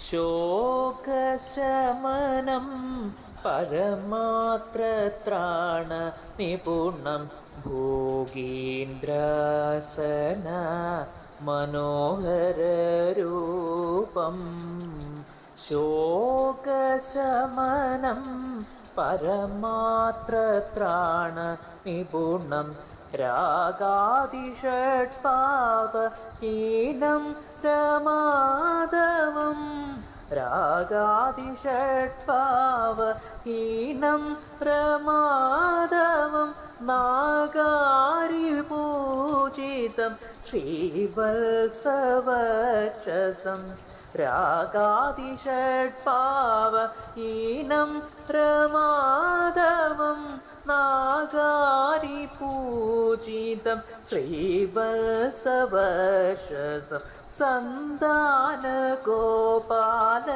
ശോകശമനം പരമാത്രത്രാണ നിപുണം ഭോഗീന്ദ്രാസന മനോഹരരൂപം ശോകശമനം പരമാത്രത്രാണ നിപുണം രാഗാദിഷട്പാവ ഹീനം രമാധവം रागादिषड् प्रमादवं नागारिपूजितं प्रमाधवं मागारिपूजितं प्रमा നാഗാരി പൂജിതം ശ്രീവത്സവശസം സന്താന ഗോപാല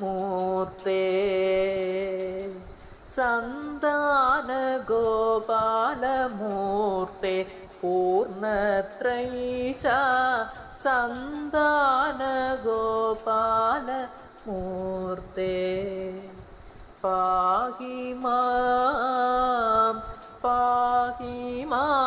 മൂർത്തേ സന്താന ഗോപാലമൂർത്തെ പൂർണത്രൈഷ സന്താന ഗോപാല മൂർത്തേ പാഹി മാ माहि मा